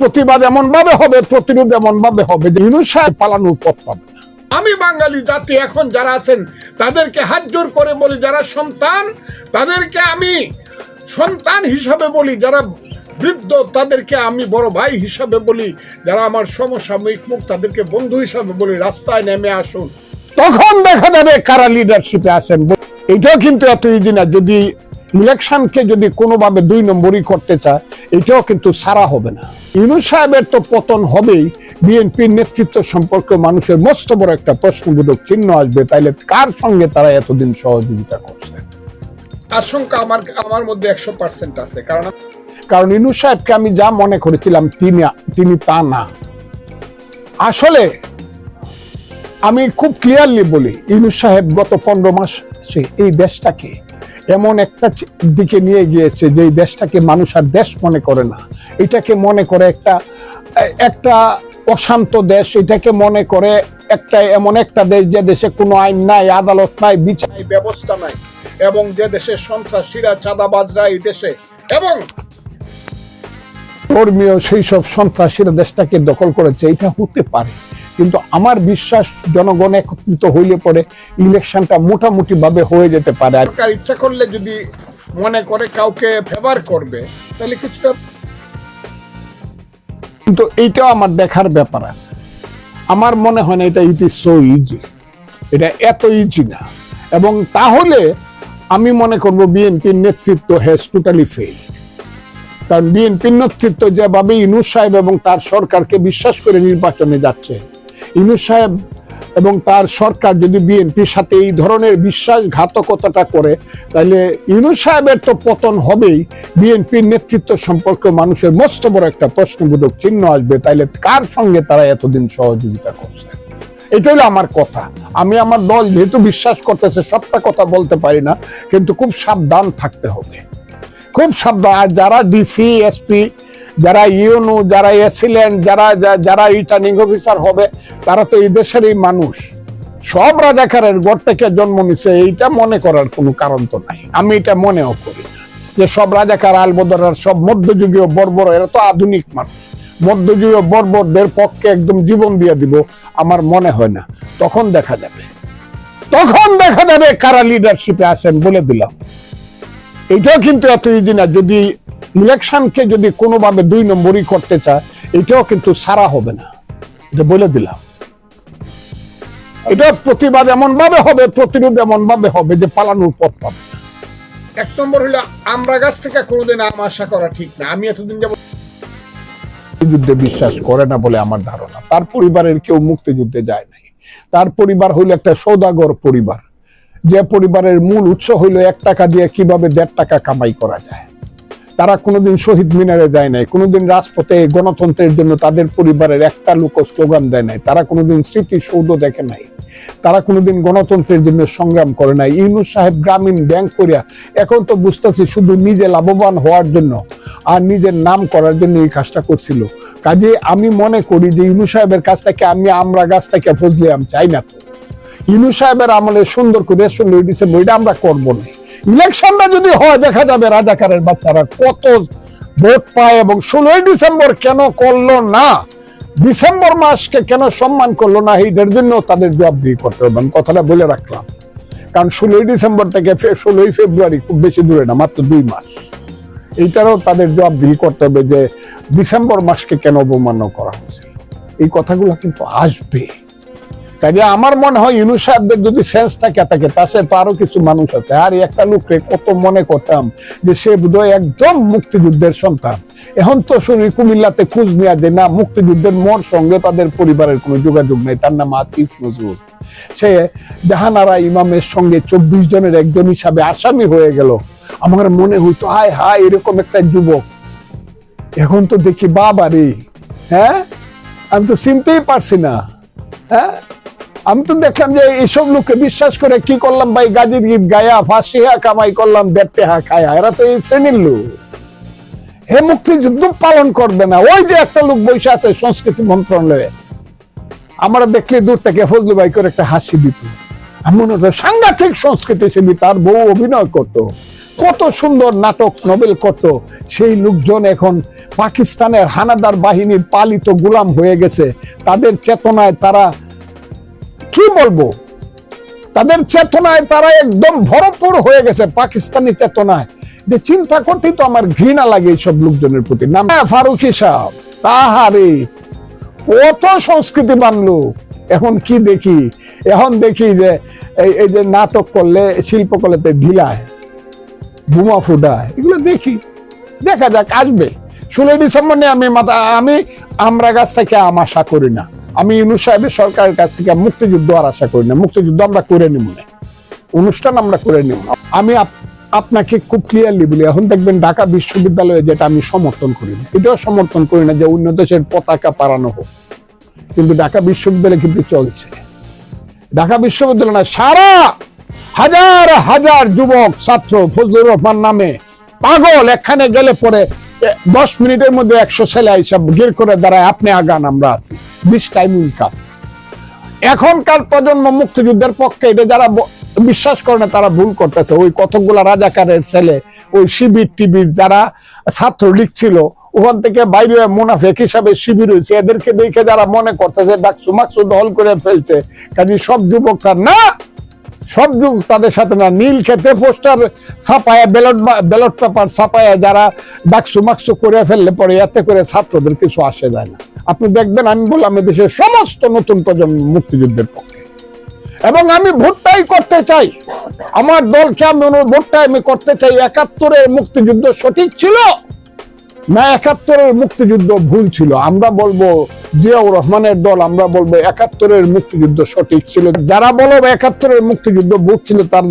প্রতিবাদ এমন ভাবে হবে প্রতিরোধ এমন ভাবে হবে যে ইউনুস সাহেব পালানোর পথ পাবে আমি বাঙালি জাতি এখন যারা আছেন তাদেরকে হাত জোর করে বলি যারা সন্তান তাদেরকে আমি সন্তান হিসাবে বলি যারা বৃদ্ধ তাদেরকে আমি বড় ভাই হিসাবে বলি যারা আমার সমসাময়িক মুখ তাদেরকে বন্ধু হিসাবে বলি রাস্তায় নেমে আসুন। তখন দেখা যাবে কারা লিডারশিপে আসেন এটাও কিন্তু এত ইজি না যদি ইলেকশনকে যদি কোনোভাবে দুই নম্বরই করতে চায় এটাও কিন্তু সারা হবে না। ইউনুস সাহেবের তো পতন হবেই বিএনপির নেতৃত্ব সম্পর্কে মানুষের মস্ত বড় একটা প্রশ্নবোধক চিহ্ন আসবে তাইলে কার সঙ্গে তারা এতদিন সহযোগিতা করছে? আশঙ্কা আমার আমার মধ্যে একশো পার্সেন্ট আছে কারণ কারণ ইনু সাহেবকে আমি যা মনে করেছিলাম তিনি তিনি তা না। আসলে আমি খুব ক্লিয়ারলি বলি ইনু সাহেব গত পনেরো মাস সে এই দেশটাকে এমন একটা দিকে নিয়ে গিয়েছে যে দেশটাকে মানুষ আর দেশ মনে করে না। এটাকে মনে করে একটা একটা অশান্ত দেশ, এটাকে মনে করে একটা এমন একটা দেশ যে দেশে কোনো আইন নাই, আদালত নাই, বিচার ব্যবস্থা নাই। এবং যে দেশে সন্ত্রাসীরা, চাঁদাবাজরা এই দেশে, এবং ধর্মীয় সেই সব সন্ত্রাসীরা দেশটাকে দখল করেছে, এটা হতে পারে। কিন্তু আমার বিশ্বাস, জনগণ একত্রিত হইলে পরে ইলেকশনটা মোটামুটি ভাবে হয়ে যেতে পারে। আর ইচ্ছা করলে যদি মনে করে কাউকে ফেভার করবে, তাহলে কিছুটা কিন্তু এইটাও আমার দেখার ব্যাপার আছে। আমার মনে হয় না এটা ইট ইজ সো ইজি এটা এত ইজি না। এবং তাহলে আমি মনে করব বিএনপির নেতৃত্ব হ্যাজ টোটালি ফেল কারণ বিএনপির নেতৃত্ব যেভাবে ইনুস সাহেব এবং তার সরকারকে বিশ্বাস করে নির্বাচনে যাচ্ছে। ইনুস সাহেব এবং তার সরকার যদি বিএনপির সাথে এই ধরনের বিশ্বাসঘাতকতাটা করে, তাহলে ইনুস সাহেবের তো পতন হবেই। বিএনপির নেতৃত্ব সম্পর্কে মানুষের মস্ত বড় একটা প্রশ্নবোধক চিহ্ন আসবে। তাইলে কার সঙ্গে তারা এতদিন সহযোগিতা করছে? এটা হলো আমার কথা। আমি আমার দল যেহেতু বিশ্বাস করতেছে, সবটা কথা বলতে পারি না, কিন্তু খুব সাবধান থাকতে হবে। খুব সাবধান আর যারা ডিসি এসপি যারা ইউনু, যারা এসিলেন্ট যারা যারা রিটার্নিং অফিসার হবে, তারা তো এই দেশেরই মানুষ। সব রাজাকারের গড় থেকে জন্ম নিছে, এইটা মনে করার কোনো কারণ তো নাই। আমি এটা মনেও করি যে সব রাজাকার, আলবদরার, সব মধ্যযুগীয় বর্বর, এরা তো আধুনিক মানুষ। মধ্যযুগীয় বর্বরদের পক্ষে একদম জীবন দিয়ে দিব, আমার মনে হয় না। তখন দেখা যাবে। তখন দেখা যাবে কারা লিডারশিপে আসেন বলে দিলাম। এটাও কিন্তু এত ইজি না যদি ইলেকশনকে যদি কোনোভাবে দুই নম্বরই করতে চায় এটাও কিন্তু সারা হবে না। এটা বলে দিলাম। এটা প্রতিবাদ এমন ভাবে হবে প্রতিরোধ এমন ভাবে হবে যে পালানোর পথ পাবে এক নম্বর হলো আমরা গাছ থেকে কোনোদিন আম আশা করা ঠিক না। আমি এতদিন যাব মুক্তিযুদ্ধে বিশ্বাস করে না বলে আমার ধারণা। তার পরিবারের কেউ মুক্তিযুদ্ধে যায় নাই। তার পরিবার হইল একটা সৌদাগর পরিবার। যে পরিবারের মূল উৎস হইল এক টাকা দিয়ে কীভাবে দেড় টাকা কামাই করা যায়। তারা কোনোদিন শহীদ মিনারে যায় নাই, কোনোদিন রাজপথে গণতন্ত্রের জন্য তাদের পরিবারের একটা লোক স্লোগান দেয় নাই, তারা কোনোদিন স্মৃতিসৌধ দেখে নাই, তারা কোনোদিন গণতন্ত্রের জন্য সংগ্রাম করে নাই। ইউনুস সাহেব গ্রামীণ ব্যাংক করিয়া, এখন তো বুঝতেছি শুধু নিজে লাভবান হওয়ার জন্য আর নিজের নাম করার জন্য এই কাজটা করছিল। কাজে আমি মনে করি যে ইউনুস সাহেবের কাছ থেকে আমি আমরা গাছ থেকে ফজলে আম চাই না তো। ইনু সাহেবের আমলে সুন্দর করে ষোলোই ডিসেম্বর এটা আমরা করব না। ইলেকশনটা যদি হয়, দেখা যাবে রাজাকারের বাচ্চারা কত ভোট পায় এবং ষোলোই ডিসেম্বর কেন করল না? ডিসেম্বর মাসকে কেন সম্মান করল না? এইটার জন্য তাদের জবাবদিহি করতে হবে। আমি কথাটা বলে রাখলাম। কারণ ষোলোই ডিসেম্বর থেকে ষোলোই ফেব্রুয়ারি খুব বেশি দূরে না, মাত্র দুই মাস। এইটারও তাদের জবাবদিহি করতে হবে যে, ডিসেম্বর মাসকে কেন অবমাননা করা হয়েছিল? এই কথাগুলো কিন্তু আসবে। কাজে আমার মনে হয় ইউনুস সাহেবদের যদি সেন্স থাকে থাকে তাছে তো আরও কিছু মানুষ আছে। আর একটা লোককে কত মনে করতাম যে সে বোধহয় একদম মুক্তিযুদ্ধের সন্তান। এখন তো শুনি কুমিল্লাতে খোঁজ নেওয়া যে না, মুক্তিযুদ্ধের মোর সঙ্গে তাদের পরিবারের কোনো যোগাযোগ নেই। তার নাম আসিফ নজরুল। সে জাহানারা ইমামের সঙ্গে চব্বিশ জনের একজন হিসাবে আসামি হয়ে গেল। আমার মনে হইতো, হায় হায়, এরকম একটা যুবক। এখন তো দেখি বাবা রে হ্যাঁ? আমি তো চিনতেই পারছি না। হ্যাঁ? আমি তো দেখলাম যে এইসব লোককে বিশ্বাস করে কি করলাম ভাই, গাজির গীত গায়া, ফাঁসি হা কামাই করলাম দেড়টে হা খায়া। এরা তো এই শ্রেণির লোক। হে মুক্তিযুদ্ধ পালন করবে না। ওই যে একটা লোক বসে আছে সংস্কৃতি মন্ত্রণালয়ে। আমরা দেখলে দূর থেকে ফজলু ভাই করে একটা হাসি দিত। আমি মনে হতো সাংঘাতিক সংস্কৃতি সেবী তার বউ অভিনয় করতো। কত সুন্দর নাটক নোবেল করত সেই লোকজন এখন পাকিস্তানের হানাদার বাহিনীর পালিত গোলাম হয়ে গেছে। তাদের চেতনায় তারা কি বলব? তাদের চেতনায় তারা একদম ভরপুর হয়ে গেছে পাকিস্তানি চেতনায়। যে চিন্তা করতেই তো আমার ঘৃণা লাগে এইসব লোকজনের প্রতি। নাম হ্যাঁ, ফারুকি সাহেব। তাহারে কত সংস্কৃতিবান লোক এখন কি দেখি? এখন দেখি যে এই যে নাটক করলে শিল্পকলাতে ঢিলায়। বোমা ফুটায়, এগুলো দেখি। দেখা যাক, আসবে। ষোলোই ডিসেম্বর নিয়ে আমি মাথা আমি আমরা কাছ থেকে আম আশা করি না। আমি ইউনুস সাহেবের সরকারের কাছ থেকে মুক্তিযুদ্ধ আর আশা করি না। মুক্তিযুদ্ধ আমরা করে নিব না। অনুষ্ঠান আমরা করে নিব। আমি আপ- আপনাকে খুব ক্লিয়ারলি বলি, এখন দেখবেন ঢাকা বিশ্ববিদ্যালয়ে যেটা আমি সমর্থন করি না। এটাও সমর্থন করি না যে অন্য দেশের পতাকা পারানো হোক। কিন্তু ঢাকা বিশ্ববিদ্যালয় কিন্তু চলছে। ঢাকা বিশ্ববিদ্যালয় না, সারা হাজার হাজার যুবক, ছাত্র ফজলুর রহমান নামে পাগল, এখানে গেলে পরে দশ মিনিটের মধ্যে একশো ছেলে হিসাব গির করে দাঁড়ায়, আপনি আগান, আমরা আছি। দিস টাইম উইল এখনকার প্রজন্ম মুক্তিযুদ্ধের পক্ষে এটা যারা বিশ্বাস করে না, তারা ভুল করতেছে। ওই কতগুলা রাজাকারের ছেলে, ওই শিবির টিবির যারা ছাত্র লিখছিল ওখান থেকে বাইরে মুনাফেক হিসাবে শিবির হয়েছে। এদেরকে দেখে যারা মনে করতেছে ডাকসু মাকসু দল করে ফেলছে, কাজে সব যুবক তার না! সব যুগ তাদের সাথে না, নীল খেতে পোস্টার ছাপায় ব্যালট ব্যালট পেপার ছাপায় যারা ডাকসু মাকসু করে ফেললে পরে এতে করে ছাত্রদের কিছু আসে যায় না। আপনি দেখবেন আমি বললাম দেশের সমস্ত নতুন প্রজন্ম মুক্তিযুদ্ধের পক্ষে। এবং আমি ভোটটাই করতে চাই। আমার দলকে আমি ভোটটাই আমি করতে চাই। একাত্তরের মুক্তিযুদ্ধ সঠিক ছিল? না, একাত্তরের মুক্তিযুদ্ধ ভুল ছিল। আমরা বলব জিয়াউর রহমানের দল, আমরা বলব একাত্তরের মুক্তিযুদ্ধ সঠিক ছিল। যারা বলো একাত্তরের মুক্তিযুদ্ধ ভুল ছিল, তার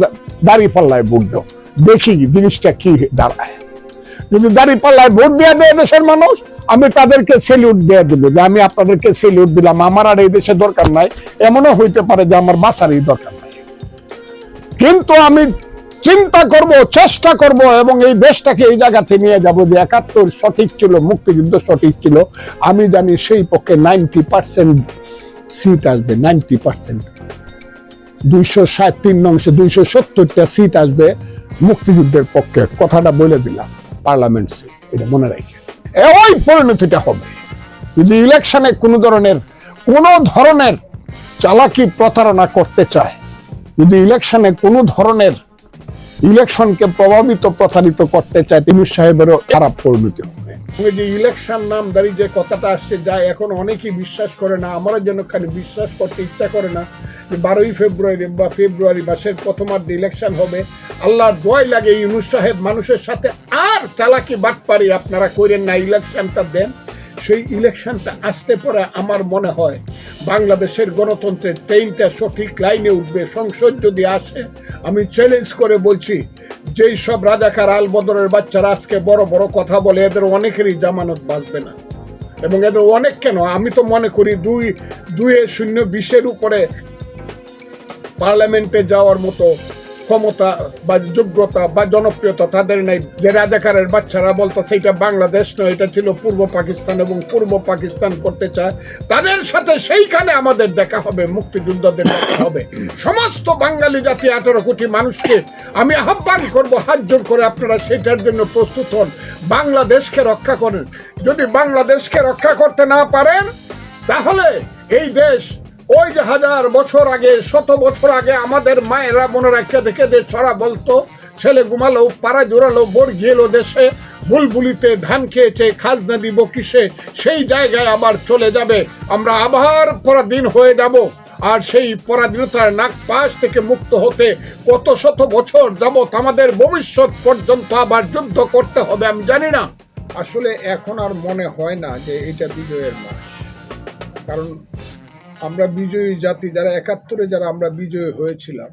দাড়ি পাল্লায় দাও। দেখি জিনিসটা কি দাঁড়ায়। যদি দাড়ি পাল্লায় ভোট দিয়ে দেয় দেশের মানুষ, আমি তাদেরকে সেলিউট দিয়ে দেবো। যে আমি আপনাদেরকে সেলিউট দিলাম। আমার আর এই দেশে দরকার নাই। এমনও হইতে পারে যে আমার বাঁচারই দরকার নাই। কিন্তু আমি চিন্তা করব, চেষ্টা করব এবং এই দেশটাকে এই জায়গাতে নিয়ে যাব যে একাত্তর সঠিক ছিল, মুক্তিযুদ্ধ সঠিক ছিল। আমি জানি সেই পক্ষে নাইনটি পার্সেন্ট সিট আসবে, নাইনটি পার্সেন্ট। দুইশো ষাট, তিন অংশে দুইশো সত্তরটা সিট আসবে মুক্তিযুদ্ধের পক্ষে, কথাটা বলে দিলাম, পার্লামেন্ট সিট, এটা মনে রাখি। ওই পরিণতিটা হবে। যদি ইলেকশনে কোনো ধরনের কোনো ধরনের চালাকি প্রতারণা করতে চায়, যদি ইলেকশনে কোনো ধরনের ইলেকশনকে প্রভাবিত, প্রতারিত করতে চায় তিনুস সাহেবেরও খারাপ পরিণতি হবে। যে ইলেকশন যে কথাটা আসছে, যা এখন অনেকেই বিশ্বাস করে না আমরা যেন খালি বিশ্বাস করতে ইচ্ছা করে না বারোই ফেব্রুয়ারি বা ফেব্রুয়ারি মাসের প্রথমার্ধে ইলেকশন হবে। আল্লাহর দোয়াই লাগে ইউনুস সাহেব মানুষের সাথে আর চালাকি বাটপারি আপনারা করেন না, ইলেকশনটা দেন। সেই ইলেকশনটা আসতে পারে আমার মনে হয় বাংলাদেশের গণতন্ত্রের ট্রেনটা সঠিক লাইনে উঠবে, সংসদ যদি আসে, আমি চ্যালেঞ্জ করে বলছি, যেই সব রাজাকার আল বদরের বাচ্চারা আজকে বড় বড় কথা বলে, এদের অনেকেরই জামানত বাঁচবে না। এবং এদের অনেক কেন? আমি তো মনে করি দুই দুয়ে শূন্য বিশের উপরে পার্লামেন্টে যাওয়ার মতো ক্ষমতা বা যোগ্যতা বা জনপ্রিয়তা তাদের নেই। যে রাজাকারের বাচ্চারা বলতো, সেইটা বাংলাদেশ নয়, এটা ছিল পূর্ব পাকিস্তান এবং পূর্ব পাকিস্তান করতে চায়। তাদের সাথে সেইখানে আমাদের দেখা হবে, মুক্তিযোদ্ধাদের দেখা হবে। সমস্ত বাঙালি জাতি আঠারো কোটি মানুষকে আমি আহ্বান করব, হাত জোর করে আপনারা সেটার জন্য প্রস্তুত হন। বাংলাদেশকে রক্ষা করেন। যদি বাংলাদেশকে রক্ষা করতে না পারেন, তাহলে এই দেশ ওই যে হাজার বছর আগে, শত বছর আগে আমাদের মায়েরা মনে বোনেরা কেঁদে কেঁদে ছড়া বলতো, ছেলে ঘুমালো পাড়া জোড়ালো, বর গেলো দেশে, বুলবুলিতে ধান খেয়েছে, খাজনা দিব কিসে, সেই জায়গায় আবার চলে যাবে। আমরা আবার পরাধীন হয়ে যাব। আর সেই পরাধীনতার নাক পাশ থেকে মুক্ত হতে কত শত বছর যাবত আমাদের ভবিষ্যৎ পর্যন্ত আবার যুদ্ধ করতে হবে আমি জানি না। আসলে এখন আর মনে হয় না যে এটা বিজয়ের মাস। কারণ আমরা বিজয়ী জাতি, যারা একাত্তরে যারা আমরা বিজয়ী হয়েছিলাম,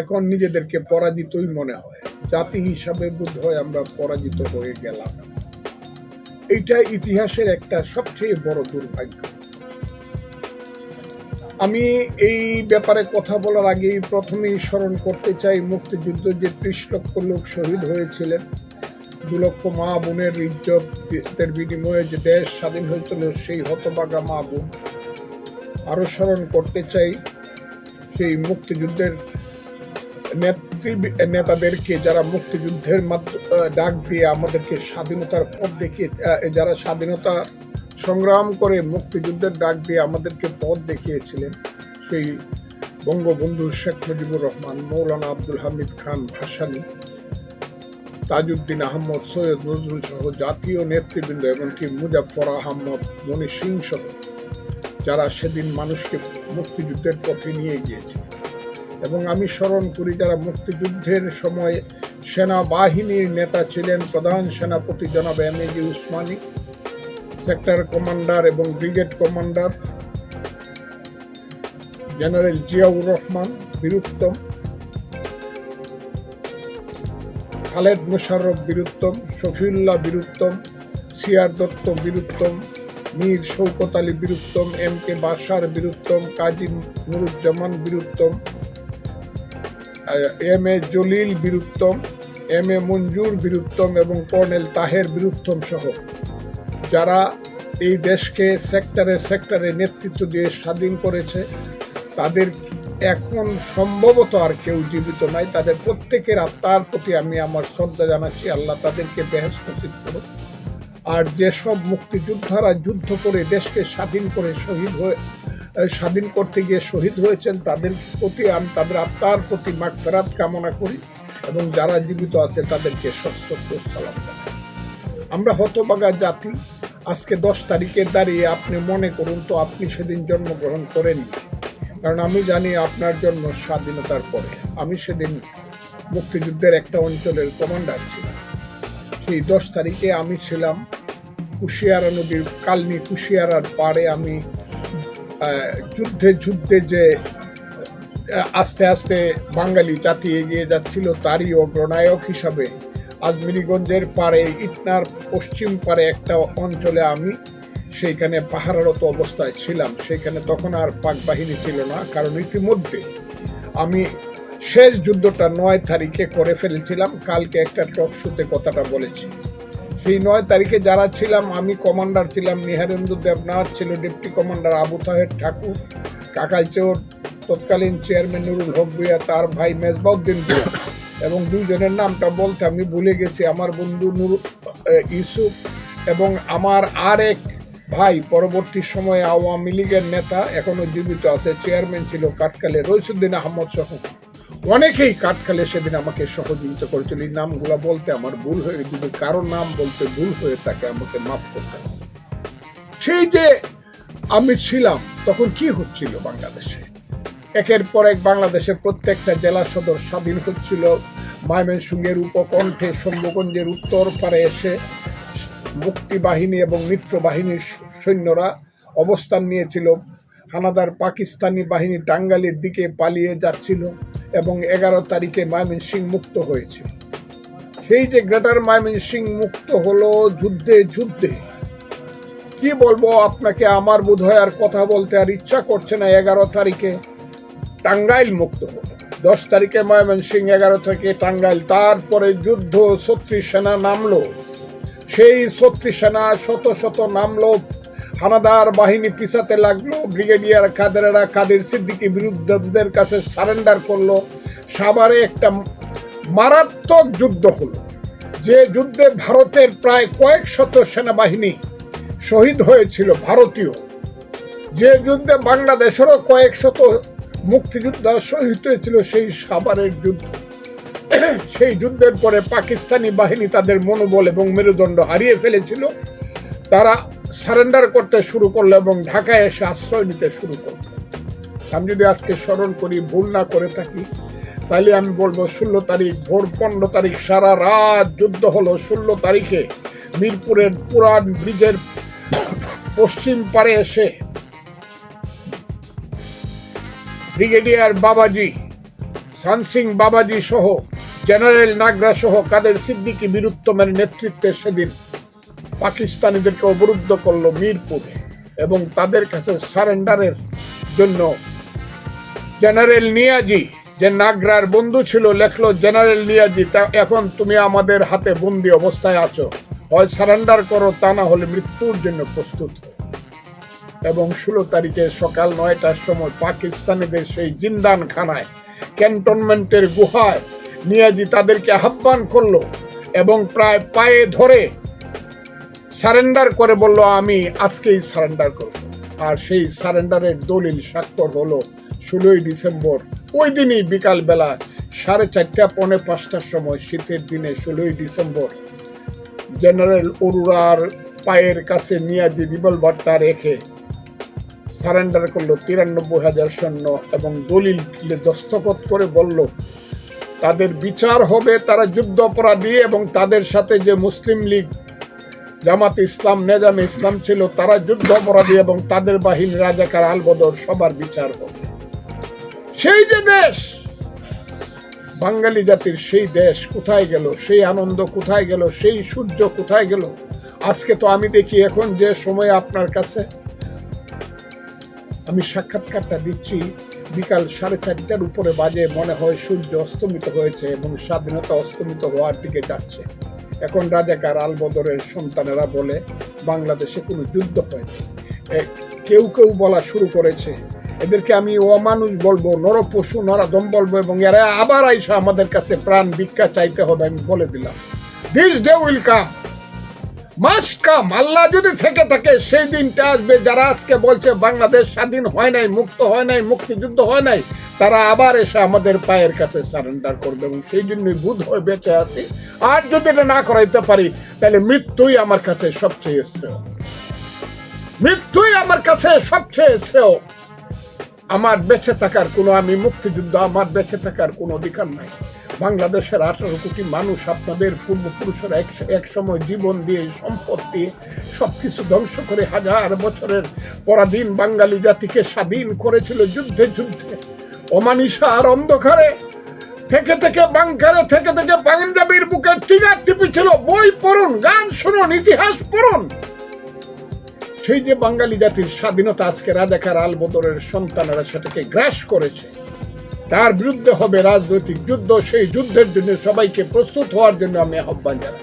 এখন নিজেদেরকে পরাজিতই মনে হয়। জাতি হিসাবে বোধ হয় আমরা পরাজিত হয়ে গেলাম। এইটা ইতিহাসের একটা সবচেয়ে বড় দুর্ভাগ্য। আমি এই ব্যাপারে কথা বলার আগেই প্রথমেই স্মরণ করতে চাই মুক্তিযুদ্ধ যে ত্রিশ লক্ষ লোক শহীদ হয়েছিলেন, দু লক্ষ মা বোনের ইজ্জতের বিনিময়ে যে দেশ স্বাধীন হয়েছিল সেই হতবাগা মা বোন। আরও স্মরণ করতে চাই সেই মুক্তিযুদ্ধের নেত- নেত্রী নেতাদেরকে যারা মুক্তিযুদ্ধের ডাক দিয়ে আমাদেরকে স্বাধীনতার পথ দেখিয়ে যারা স্বাধীনতা সংগ্রাম করে মুক্তিযুদ্ধের ডাক দিয়ে আমাদেরকে পথ দেখিয়েছিলেন সেই বঙ্গবন্ধু শেখ মুজিবুর রহমান, মৌলানা আব্দুল হামিদ খান ভাসানী, তাজউদ্দিন আহমদ, সৈয়দ নজরুল সহ জাতীয় নেতৃবৃন্দ, এমনকি মুজাফর আহমদ মনি সিং সহ যারা সেদিন মানুষকে মুক্তিযুদ্ধের পথে নিয়ে গিয়েছে এবং আমি স্মরণ করি, যারা মুক্তিযুদ্ধের সময় সেনাবাহিনীর নেতা ছিলেন, প্রধান সেনাপতি জনাব M A G Osmani, sector commander এবং brigade commander general Ziaur Rahman, Bir Uttom, Khaled Musharraf Bir Uttom, Shafiullah Bir Uttom C R Datta Bir Uttom Mir Shawkat Ali Bir Uttom, M K Bashar Bir Uttom, Kazi Nuruzzaman Bir Uttom M A Jalil Bir Uttom, M A Manzur Bir Uttom এবং colonel Taher Bir Uttom সহ। যারা এই দেশকে সেক্টরে সেক্টরে নেতৃত্ব দিয়ে স্বাধীন করেছে, তাদের এখন সম্ভবত আর কেউ জীবিত নাই। তাদের প্রত্যেকের আত্মার প্রতি আমি আমার শ্রদ্ধা জানাচ্ছি। আল্লাহ তাদেরকে বেহেস্ত করুক। আর যেসব মুক্তিযোদ্ধারা যুদ্ধ করে দেশকে স্বাধীন করে শহীদ হয়ে স্বাধীন করতে গিয়ে শহীদ হয়েছেন, তাদের প্রতি আমি, তাদের আত্মার প্রতি মাগফেরাত কামনা করি এবং যারা জীবিত আছে তাদেরকে সালাম। আমরা হতবাগা জাতি, আজকে দশ তারিখে দাঁড়িয়ে আপনি মনে করুন তো আপনি সেদিন জন্মগ্রহণ করেননি। কারণ আমি জানি আপনার জন্ম স্বাধীনতার পরে। আমি সেদিন মুক্তিযুদ্ধের একটা অঞ্চলের কমান্ডার ছিলাম। সেই দশ তারিখে আমি ছিলাম কুশিয়ারা নদীর কালনি কুশিয়ারার পাড়ে আমি যুদ্ধে যুদ্ধে যে আস্তে আস্তে বাঙালি জাতি এগিয়ে যাচ্ছিল তারই অগ্রনায়ক হিসাবে আজমিরিগঞ্জের পাড়ে, ইটনার পশ্চিম পাড়ে একটা অঞ্চলে আমি সেইখানে পাহারারত অবস্থায় ছিলাম। সেখানে তখন আর পাক বাহিনী ছিল না, কারণ ইতিমধ্যে আমি শেষ যুদ্ধটা নয় তারিখে করে ফেলেছিলাম। কালকে একটা টক শুতে কথাটা বলেছি। সেই নয় তারিখে যারা ছিলাম, আমি কমান্ডার ছিলাম নিহারেন্দ্র দেবনাথ ছিল, ডেপুটি কমান্ডার আবু তাহের ঠাকুর কাকাইচোর তৎকালীন চেয়ারম্যান নুরুল হক ভুইয়া, তার ভাই মেজবাউদ্দিন ভুইয়া এবং দুইজনের নামটা বলতে আমি ভুলে গেছি। আমার বন্ধু নুর ইউসুফ এবং আমার আর এক ভাই পরবর্তী সময়ে আওয়ামী লীগের নেতা, এখনও জীবিত আছে, চেয়ারম্যান ছিল কাটকালে। রইসুদ্দিন আহমদ সহ অনেকেই কাটকালে সেদিন আমাকে সহযোগিতা করেছিল। এই নামগুলা বলতে আমার ভুল হয়ে যদি কারও নাম বলতে ভুল হয়ে থাকে আমাকে মাফ করতে সেই যে আমি ছিলাম, তখন কি হচ্ছিল বাংলাদেশে? একের পর এক বাংলাদেশের প্রত্যেকটা জেলা সদর স্বাধীন হচ্ছিল। ময়মনসিংহের উপকণ্ঠে শম্ভুগঞ্জের উত্তর পারে এসে মুক্তি বাহিনী এবং মিত্র বাহিনীর সৈন্যরা অবস্থান নিয়েছিল। হানাদার পাকিস্তানি বাহিনী টাঙ্গাইলের দিকে পালিয়ে যাচ্ছিল। এবং এগারো তারিখে ময়মনসিং মুক্ত হয়েছে। সেই যে গ্রেটার ময়মনসিং মুক্ত হলো যুদ্ধে যুদ্ধে। কি বলব আপনাকে, আমার বোধ আর কথা বলতে আর ইচ্ছা করছে না এগারো তারিখে টাঙ্গাইল মুক্ত হলো দশ তারিখে ময়মনসিং এগারো থেকে টাঙ্গাইল। তারপরে যুদ্ধ, ছত্রিশ সেনা নামলো। সেই ছত্রিশ সেনা শত শত নামলো। হানাদার বাহিনী পিছাতে লাগল। ব্রিগেডিয়ার কাদেরা কাদের সিদ্দিকি বিরুদ্ধদের কাছে সারেন্ডার করল। সাভারে একটা মারাত্মক যুদ্ধ হলো। যে যুদ্ধে ভারতের প্রায় কয়েক শত সেনাবাহিনী শহীদ হয়েছিল ভারতীয়। যে যুদ্ধে বাংলাদেশেরও কয়েক শত মুক্তিযোদ্ধা শহীদ হয়েছিল সেই সাভারের যুদ্ধ। সেই যুদ্ধের পরে পাকিস্তানি বাহিনী তাদের মনোবল এবং মেরুদণ্ড হারিয়ে ফেলেছিল। তারা সারেন্ডার করতে শুরু করল এবং ঢাকায় এসে আশ্রয় নিতে শুরু করল। আমি যদি আজকে স্মরণ করি, ভুল না করে থাকি, তাহলে আমি বলব, ষোলো তারিখ ভোর পনেরো তারিখ সারা রাত যুদ্ধ হলো। ষোলো তারিখে মিরপুরের পুরান ব্রিজের পশ্চিম পারে এসে ব্রিগেডিয়ার বাবাজি সানসিং বাবাজি সহ জেনারেল নাগরা সহ কাদের সিদ্দিকী বীরুত্তমের নেতৃত্বে সেদিন পাকিস্তানিদেরকে অবরুদ্ধ করল মিরপুরে এবং তাদের কাছে সারেন্ডারের জন্য জেনারেল নিয়াজি, যে নাগরার বন্ধু ছিল, লেখলো, জেনারেল নিয়াজি, তা এখন তুমি আমাদের হাতে বন্দি অবস্থায় আছো। হয় সারেন্ডার করো, তা না হলে মৃত্যুর জন্য প্রস্তুত এবং ষোলো তারিখে সকাল নয়টার সময় পাকিস্তানিদের সেই জিন্দান খানায় ক্যান্টনমেন্টের গুহায় নিয়াজি তাদেরকে আহ্বান করল এবং প্রায় পায়ে ধরে সারেন্ডার করে বলল, আমি আজকেই সারেন্ডার করব। আর সেই সারেন্ডারের দলিল স্বাক্ষর হলো ষোলোই ডিসেম্বর। ওই দিনই বিকালবেলা সাড়ে চারটা, পৌনে পাঁচটার সময়, শীতের দিনে ষোলোই ডিসেম্বর, জেনারেল অরুরার পায়ের কাছে নিয়াজি রিভলভারটা রেখে সারেন্ডার করল তিরানব্বই হাজার সৈন্য এবং দলিল দস্তখত করে বলল, তাদের বিচার হবে, তারা যুদ্ধ অপরাধী এবং তাদের সাথে যে মুসলিম লীগ জামাত ইসলাম, নেজামে ইসলাম ছিল, তারা যুদ্ধ অপরাধী এবং তাদের বাহিনী রাজাকার আলবদর সবার বিচার হবে সেই যে দেশ, বাঙালি জাতির সেই দেশ কোথায় গেল, সেই আনন্দ কোথায় গেল, সেই সূর্য কোথায় গেল? আজকে তো আমি দেখি এখন যে সময় আপনার কাছে। আমি সাক্ষাৎকারটা দিচ্ছি, বিকাল সাড়ে চারটার উপরে বাজে মনে হয় সূর্য অস্তমিত হয়েছে এবং স্বাধীনতা অস্তমিত হওয়ার দিকে যাচ্ছে। এখন রাজাকার আলবদরের সন্তানেরা বলে বাংলাদেশে কোনো যুদ্ধ হয়নি। কেউ কেউ বলা শুরু করেছে, এদেরকে আমি অমানুষ বলব, নরপশু নরাদম বলব এবং এরা আবার আইসা আমাদের কাছে প্রাণ ভিক্ষা চাইতে হবে, আমি বলে দিলাম। This day will come must come Allah যদি থেকে থাকে, সেই দিনটা আসবে। যারা আজকে বলছে বাংলাদেশ স্বাধীন হয় নাই, মুক্ত হয় নাই, মুক্তিযুদ্ধ হয় নাই, তারা আবার এসে আমাদের পায়ের কাছে সারেন্ডার করবে এবং সেই বুধ হয়ে বেঁচে আছি। আর যদি এটা না করাইতে পারি, তাহলে মৃত্যুই আমার কাছে সবচেয়ে শ্রেয়। মৃত্যুই আমার কাছে সবচেয়ে শ্রেয়। আমার বেঁচে থাকার কোনো, আমি মুক্তিযুদ্ধ, আমার বেঁচে থাকার কোনো অধিকার নাই। বাংলাদেশের আঠারো কোটি মানুষ আপনাদের পূর্বপুরুষেরা এক সময় জীবন দিয়ে সম্পদ দিয়ে সবকিছু ধ্বংস করে হাজার বছরের পরাধীন বাঙালি জাতিকে স্বাধীন করেছিল যুদ্ধে যুদ্ধে। অমানিসা আর অন্ধকারে থেকে থেকে বাংকারে থেকে থেকে পাঞ্জাবির বুকে টিগার টিপি ছিল বই পড়ুন, গান শুনুন, ইতিহাস পড়ুন। সেই যে বাঙালি জাতির স্বাধীনতা আজকে রাজাকার আলবদরের সন্তানেরা সেটাকে গ্রাস করেছে। তার বিরুদ্ধে হবে রাজনৈতিক যুদ্ধ, সেই যুদ্ধের জন্য সবাইকে প্রস্তুত হওয়ার জন্য আমি আহ্বান জানাই